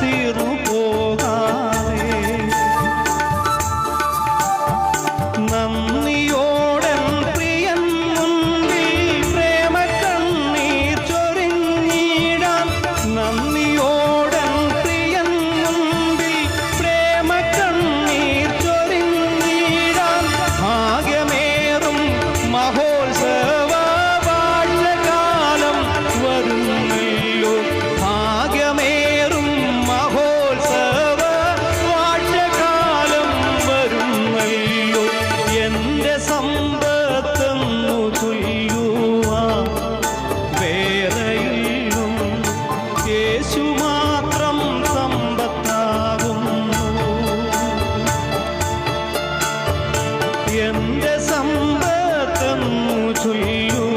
see you. നിന്റെ ചൊല്ലു